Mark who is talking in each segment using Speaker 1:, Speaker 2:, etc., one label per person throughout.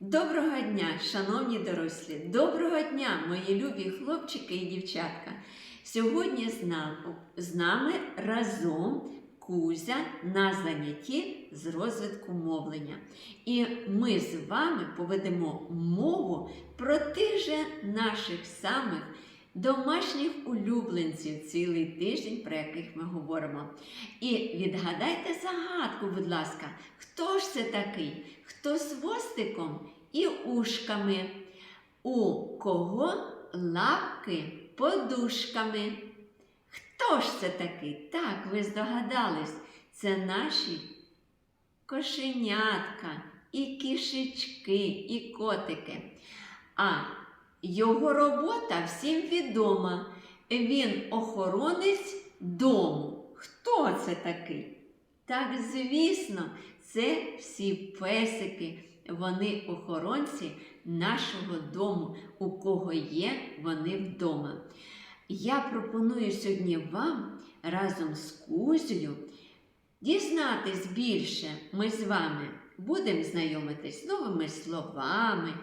Speaker 1: Доброго дня, шановні дорослі! Доброго дня, мої любі хлопчики і дівчатка! Сьогодні з нами, разом Кузя на занятті з розвитку мовлення. І ми з вами поведемо мову про тих же наших самих домашніх улюбленців цілий тиждень, про яких ми говоримо. І відгадайте загадку, будь ласка, хто ж це такий? Хто з хвостиком і ушками? У кого лапки подушками? Хто ж це такий? Так, ви здогадались, це наші кошенятка, і кішечки, і котики. А його робота всім відома. Він охоронець дому. Хто це такий? Так, звісно, це всі песики. Вони охоронці нашого дому, у кого є вони вдома. Я пропоную сьогодні вам разом з Кузею дізнатись більше. Ми з вами будемо знайомитись з новими словами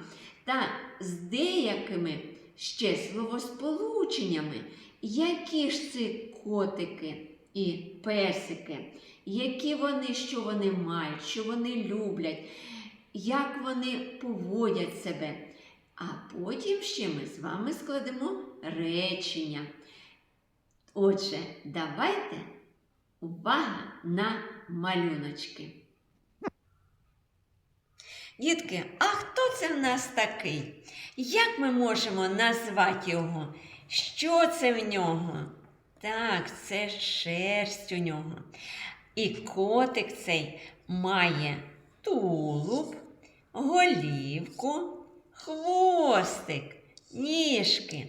Speaker 1: та з деякими ще словосполученнями, які ж це котики і песики, які вони, що вони мають, що вони люблять, як вони поводять себе. А потім ще ми з вами складемо речення. Отже, давайте увага на малюночки. Дітки, а хто це в нас такий? Як ми можемо назвати його? Що це в нього? Так, це шерсть у нього. І котик цей має тулуб, голівку, хвостик, ніжки.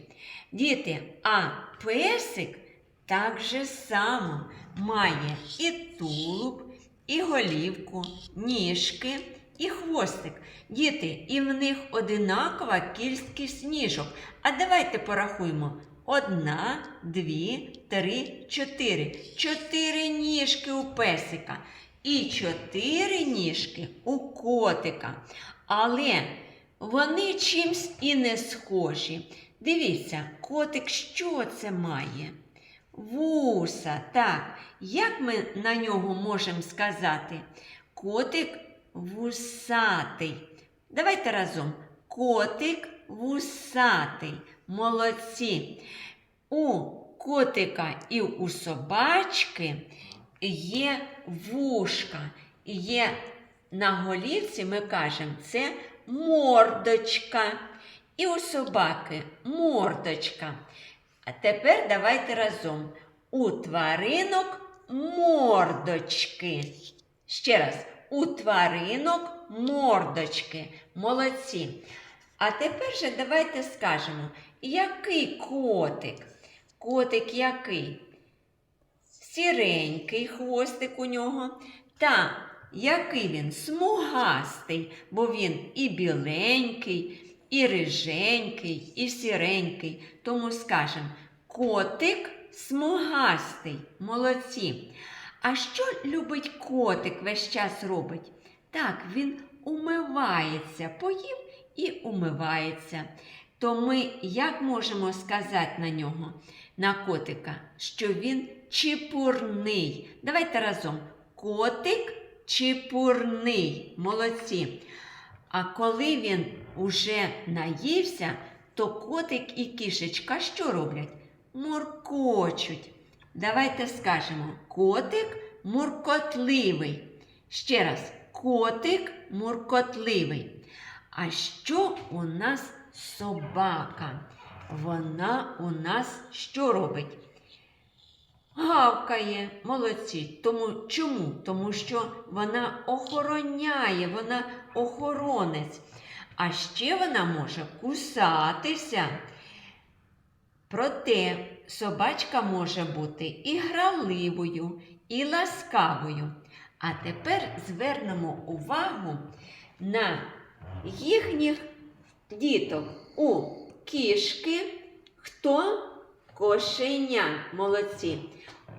Speaker 1: Діти, а песик так же само має і тулуб, і голівку, ніжки і хвостик. Діти, і в них одинакова кількість ніжок. А давайте порахуємо. Одна, дві, три, чотири. Чотири ніжки у песика. І чотири ніжки у котика. Але вони чимсь і не схожі. Дивіться, котик що це має? Вуса, так. Як ми на нього можемо сказати? Котик вусатий. Давайте разом. Котик вусатий. Молодці. У котика і у собачки є вушка. Є на голівці, ми кажемо, це мордочка. І у собаки мордочка. А тепер давайте разом. У тваринок мордочки. Ще раз, у тваринок мордочки. Молодці. А тепер же давайте скажемо, який котик? Котик який? Сіренький хвостик у нього. Та який він смугастий, бо він і біленький, і риженький, і сіренький. Тому скажемо котик смугастий. Молодці. А що любить котик весь час робить? Так, він умивається, поїв і умивається. То ми як можемо сказати на нього, на котика, що він чіпурний? Давайте разом. Котик чіпурний. Молодці. А коли він уже наївся, то котик і кішечка що роблять? Муркочуть. Давайте скажемо: котик муркотливий. Ще раз, котик муркотливий. А що у нас собака? Вона у нас що робить? Гавкає, молодці. Тому чому? Тому що вона охороняє, вона охоронець. А ще вона може кусатися. Проте собачка може бути і граливою, і ласкавою. А тепер звернемо увагу на їхніх діток. У кішки, хто? Кошеня, молодці.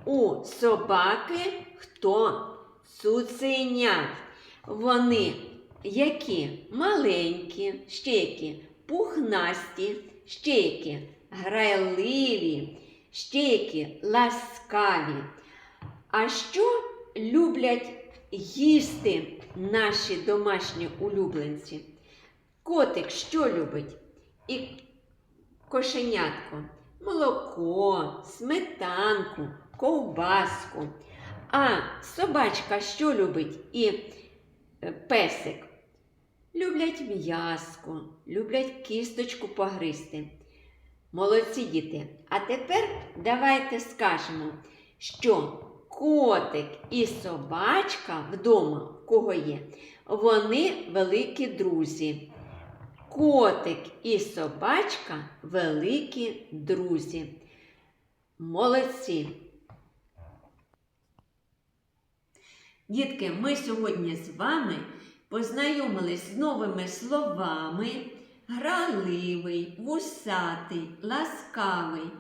Speaker 1: У собаки хто? Цуценя. Вони які? Маленькі, ще які? Пухнасті, ще які грайливі, ще які ласкаві. А що люблять їсти наші домашні улюбленці? Котик що любить? І кошенятко, молоко, сметанку, ковбаску. А собачка що любить? І е, песик? Люблять м'яско, люблять кісточку погризти. Молодці діти. А тепер давайте скажемо, що котик і собачка вдома, кого є, вони великі друзі. Котик і собачка великі друзі. Молодці. Дітки, ми сьогодні з вами познайомились з новими словами граливий, вусатий, ласкавий.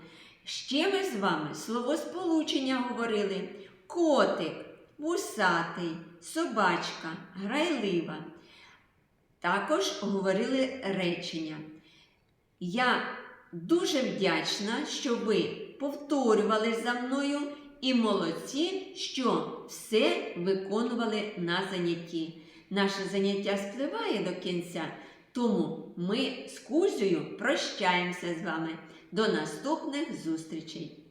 Speaker 1: Ще ми з вами словосполучення говорили котик, вусатий, собачка, грайлива. Також говорили речення. Я дуже вдячна, що ви повторювали за мною і молодці, що все виконували на занятті. Наше заняття спливає до кінця, тому ми з Кузею прощаємося з вами. До наступних зустрічей!